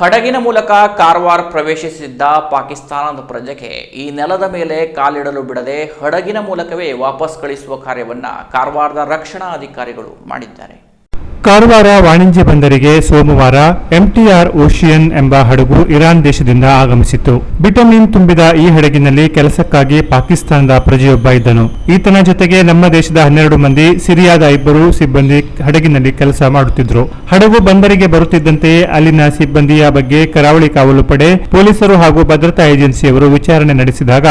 ಹಡಗಿನ ಮೂಲಕ ಕಾರವಾರ ಪ್ರವೇಶಿಸಿದ್ದ ಪಾಕಿಸ್ತಾನದ ಪ್ರಜೆಗೆ ಈ ನೆಲದ ಮೇಲೆ ಕಾಲಿಡಲು ಬಿಡದೆ ಹಡಗಿನ ಮೂಲಕವೇ ವಾಪಸ್ ಕಳಿಸುವ ಕಾರ್ಯವನ್ನ ಕಾರವಾರದ ರಕ್ಷಣಾ ಅಧಿಕಾರಿಗಳು ಮಾಡಿದ್ದಾರೆ. ಕಾರವಾರ ವಾಣಿಜ್ಯ ಬಂದರಿಗೆ ಸೋಮವಾರ ಎಂಟಿಆರ್ ಓಷಿಯನ್ ಎಂಬ ಹಡಗು ಇರಾನ್ ದೇಶದಿಂದ ಆಗಮಿಸಿತ್ತು. ಬಿಟಮಿನ್ ತುಂಬಿದ ಈ ಹಡಗಿನಲ್ಲಿ ಕೆಲಸಕ್ಕಾಗಿ ಪಾಕಿಸ್ತಾನದ ಪ್ರಜೆಯೊಬ್ಬ ಇದ್ದನು. ಈತನ ಜೊತೆಗೆ ನಮ್ಮ ದೇಶದ ಹನ್ನೆರಡು ಮಂದಿ, ಸಿರಿಯಾದ ಇಬ್ಬರು ಸಿಬ್ಬಂದಿ ಹಡಗಿನಲ್ಲಿ ಕೆಲಸ ಮಾಡುತ್ತಿದ್ರು. ಹಡಗು ಬಂದರಿಗೆ ಬರುತ್ತಿದ್ದಂತೆಯೇ ಅಲ್ಲಿನ ಸಿಬ್ಬಂದಿಯ ಬಗ್ಗೆ ಕರಾವಳಿ ಕಾವಲು ಪಡೆ, ಪೊಲೀಸರು ಹಾಗೂ ಭದ್ರತಾ ಏಜೆನ್ಸಿಯವರು ವಿಚಾರಣೆ ನಡೆಸಿದಾಗ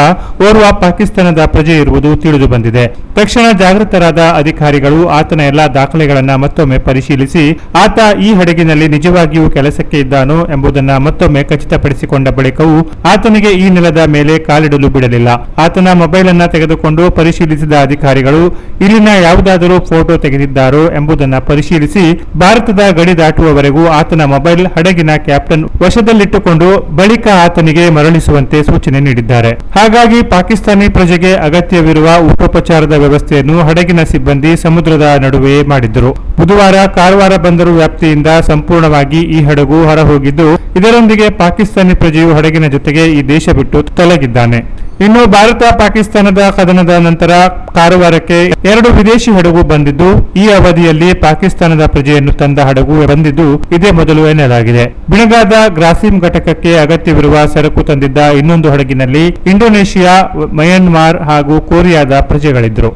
ಓರ್ವ ಪಾಕಿಸ್ತಾನದ ಪ್ರಜೆ ಇರುವುದು ತಿಳಿದು ಬಂದಿದೆ. ತಕ್ಷಣ ಜಾಗೃತರಾದ ಅಧಿಕಾರಿಗಳು ಆತನ ಎಲ್ಲಾ ದಾಖಲೆಗಳನ್ನ ಮತ್ತೊಮ್ಮೆ ಪರಿಶೀಲಿಸಿ, ಆತ ಈ ಹಡಗಿನಲ್ಲಿ ನಿಜವಾಗಿಯೂ ಕೆಲಸಕ್ಕೆ ಇದ್ದಾನೋ ಎಂಬುದನ್ನ ಮತ್ತೊಮ್ಮೆ ಖಚಿತಪಡಿಸಿಕೊಂಡ ಬಳಿಕವೂ ಆತನಿಗೆ ಈ ನೆಲದ ಮೇಲೆ ಕಾಲಿಡಲು ಬಿಡಲಿಲ್ಲ. ಆತನ ಮೊಬೈಲ್ ಅನ್ನ ತೆಗೆದುಕೊಂಡು ಪರಿಶೀಲಿಸಿದ ಅಧಿಕಾರಿಗಳು, ಇಲ್ಲಿನ ಯಾವುದಾದರೂ ಫೋಟೋ ತೆಗೆದಿದ್ದಾರೋ ಎಂಬುದನ್ನ ಪರಿಶೀಲಿಸಿ, ಭಾರತದ ಗಡಿ ದಾಟುವವರೆಗೂ ಆತನ ಮೊಬೈಲ್ ಹಡಗಿನ ಕ್ಯಾಪ್ಟನ್ ವಶದಲ್ಲಿಟ್ಟುಕೊಂಡು ಬಳಿಕ ಆತನಿಗೆ ಮರಳಿಸುವಂತೆ ಸೂಚನೆ ನೀಡಿದ್ದಾರೆ. ಹಾಗಾಗಿ ಪಾಕಿಸ್ತಾನಿ ಪ್ರಜೆಗೆ ಅಗತ್ಯವಿರುವ ಉಪೋಪಚಾರದ ವ್ಯವಸ್ಥೆಯನ್ನು ಹಡಗಿನ ಸಿಬ್ಬಂದಿ ಸಮುದ್ರದ ನಡುವೆ ಮಾಡಿದ್ದರು. ಬುಧವಾರ ಕಾರವಾರ ಬಂದರು ವ್ಯಾಪ್ತಿಯಿಂದ ಸಂಪೂರ್ಣವಾಗಿ ಈ ಹಡಗು ಹೊರಹೋಗಿದ್ದು, ಇದರೊಂದಿಗೆ ಪಾಕಿಸ್ತಾನಿ ಪ್ರಜೆಯು ಹಡಗಿನ ಜೊತೆಗೆ ಈ ದೇಶ ಬಿಟ್ಟು ತೊಲಗಿದ್ದಾನೆ. ಇನ್ನು ಭಾರತ ಪಾಕಿಸ್ತಾನದ ಕದನದ ನಂತರ ಕಾರವಾರಕ್ಕೆ ಎರಡು ವಿದೇಶಿ ಹಡಗು ಬಂದಿದ್ದು, ಈ ಅವಧಿಯಲ್ಲಿ ಪಾಕಿಸ್ತಾನದ ಪ್ರಜೆಯನ್ನು ತಂದ ಹಡಗು ಬಂದಿದ್ದು ಇದೇ ಮೊದಲು ಎನ್ನಲಾಗಿದೆ. ಬಿಣಗಾದ ಗ್ರಾಸಿಂ ಘಟಕಕ್ಕೆ ಅಗತ್ಯವಿರುವ ಸರಕು ತಂದಿದ್ದ ಇನ್ನೊಂದು ಹಡಗಿನಲ್ಲಿ ಇಂಡೋನೇಷಿಯಾ, ಮಯನ್ಮಾರ್ ಹಾಗೂ ಕೊರಿಯಾದ ಪ್ರಜೆಗಳಿದ್ದರು.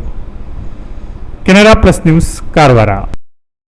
Canara plus news, Karwar.